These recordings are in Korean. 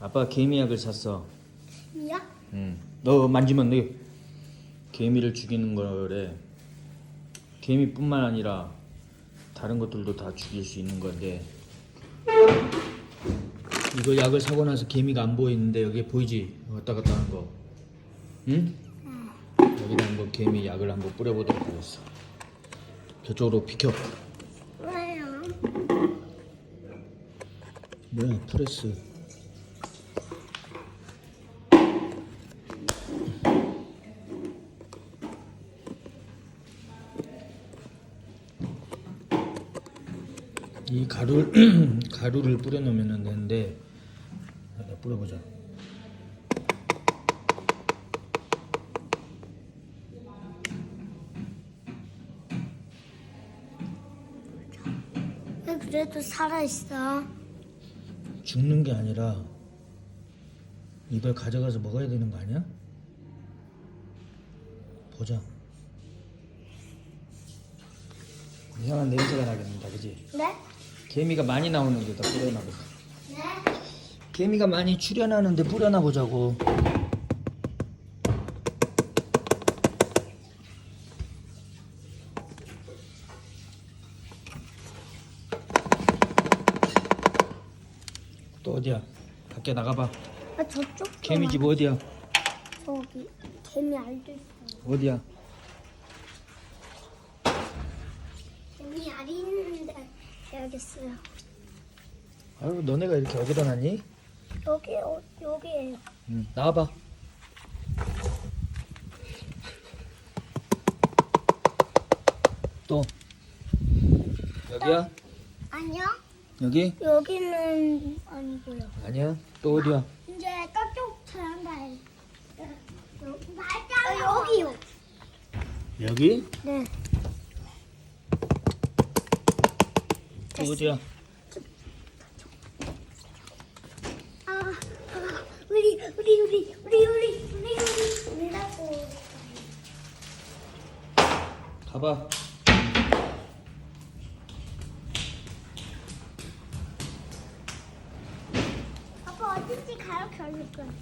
아빠 개미약을 샀어. 미야? 응. 너 만지면 돼. 개미를 죽이는 거래. 개미뿐만 아니라 다른 것들도 다 죽일 수 있는 건데. 이거 약을 사고 나서 개미가 안 보이는데 여기 보이지? 왔다 갔다 하는 거. 응? 여기다 한번 개미 약을 한번 뿌려보도록 하겠어. 저쪽으로 비켜. 왜요? 뭐야 프레스. 이 가루 가루를 뿌려 놓으면 되는데 여기다 뿌려보자. 왜 그래도 살아있어? 죽는 게 아니라 이걸 가져가서 먹어야 되는 거 아니야? 보자. 이상한 냄새가 나겠는다, 그지? 네? 개미가 많이 나오는 데다 뿌려놔 보자. 네? 개미가 많이 출현하는데 뿌려놔 보자고. 또 어디야? 밖에 나가봐. 아 저쪽 개미 집 어디야? 저기 개미 알도 있어 어디야? 개미 알이 해야겠어요 아유, 너네가 이렇게 어디다 놨니? 여기 어, 여기에요 응, 나와봐. 또 여기야? 아니요 여기? 여기는 아니고요 아니야. 또 어디야? 이제 저쪽 사람들 어, 여기요 여기? 네 어디야? 아, 아, 우리 우리 우리 우리 우리 우리 우리 우리라고 가봐. 아빠 어딘지 가르쳐 줄 거야.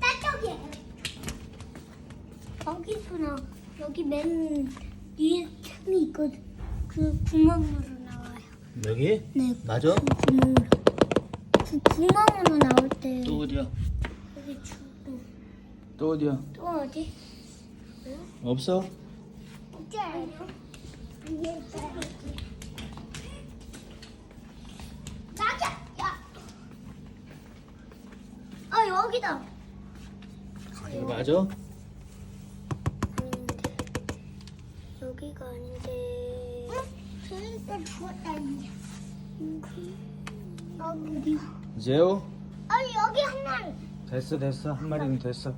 따쪽이에요. 여기구나. 여기 맨 위에 틈이 있거든. 그 구멍으로 나와요. 여기? 네. 맞아? 그 구멍으로. 그 구멍으로 나올 때 또 어디야? 여기 주고 또 어디야? 또 어디? 없어? 있지 않아요? 위에 있어요. 나자! 야! 아 여기다! 여기 맞아? 여기가 아닌데 주웠다 이제 여기? 제우? 아니 여기 한 마리 됐어 됐어 한 마리는 됐어.